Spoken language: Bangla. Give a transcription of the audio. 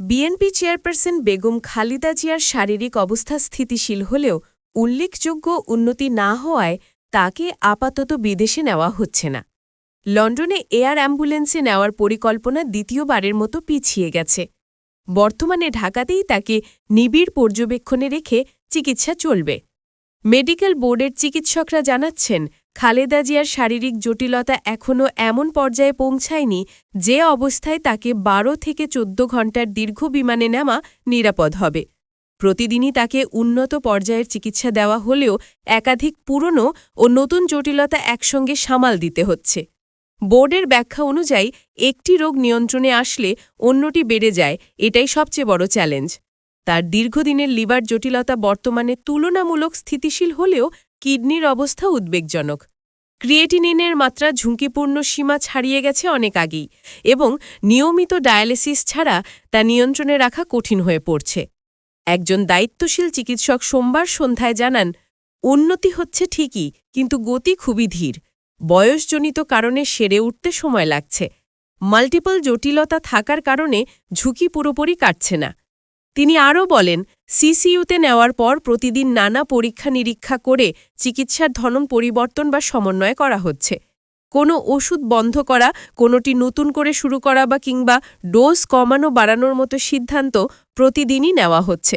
বিএনপি চেয়ারপারসন বেগম খালিদা জিয়ার শারীরিক অবস্থা স্থিতিশীল হলেও উল্লেখযোগ্য উন্নতি না হওয়ায় তাকে আপাতত বিদেশে নেওয়া হচ্ছে না। লন্ডনে এয়ার অ্যাম্বুলেন্সে নেওয়ার পরিকল্পনা দ্বিতীয়বারের মতো পিছিয়ে গেছে। বর্তমানে ঢাকাতেই তাকে নিবিড় পর্যবেক্ষণে রেখে চিকিৎসা চলবে। মেডিকেল বোর্ডের চিকিৎসকরা জানাচ্ছেন খালেদা জিয়ার শারীরিক জটিলতা এখনও এমন পর্যায়ে পৌঁছায়নি যে অবস্থায় তাকে বারো থেকে চোদ্দ ঘণ্টার দীর্ঘ বিমানে নেওয়া নিরাপদ হবে। প্রতিদিনই তাকে উন্নত পর্যায়ের চিকিৎসা দেওয়া হলেও একাধিক পুরনো ও নতুন জটিলতা একসঙ্গে সামাল দিতে হচ্ছে। বোর্ডের ব্যাখ্যা অনুযায়ী, একটি রোগ নিয়ন্ত্রণে আসলে অন্যটি বেড়ে যায়, এটাই সবচেয়ে বড় চ্যালেঞ্জ। তার দীর্ঘদিনের লিভার জটিলতা বর্তমানে তুলনামূলক স্থিতিশীল হলেও কিডনির অবস্থা উদ্বেগজনক। ক্রিয়েটিনিনের মাত্রা ঝুঁকিপূর্ণ সীমা ছাড়িয়ে গেছে অনেক আগেই এবং নিয়মিত ডায়ালিসিস ছাড়া তা নিয়ন্ত্রণে রাখা কঠিন হয়ে পড়ছে। একজন দায়িত্বশীল চিকিৎসক সোমবার সন্ধ্যায় জানান, উন্নতি হচ্ছে ঠিকই, কিন্তু গতি খুবই ধীর। বয়সজনিত কারণে সেরে উঠতে সময় লাগছে। মাল্টিপল জটিলতা থাকার কারণে ঝুঁকি পুরোপুরি কাটছে না। তিনি আরও বলেন, সিসিইউতে নেওয়ার পর প্রতিদিন নানা পরীক্ষা নিরীক্ষা করে চিকিৎসার ধরন পরিবর্তন বা সমন্বয় করা হচ্ছে। কোনো ওষুধ বন্ধ করা, কোনোটি নতুন করে শুরু করা বা কিংবা ডোজ কমানো বাড়ানোর মতো সিদ্ধান্ত প্রতিদিনই নেওয়া হচ্ছে।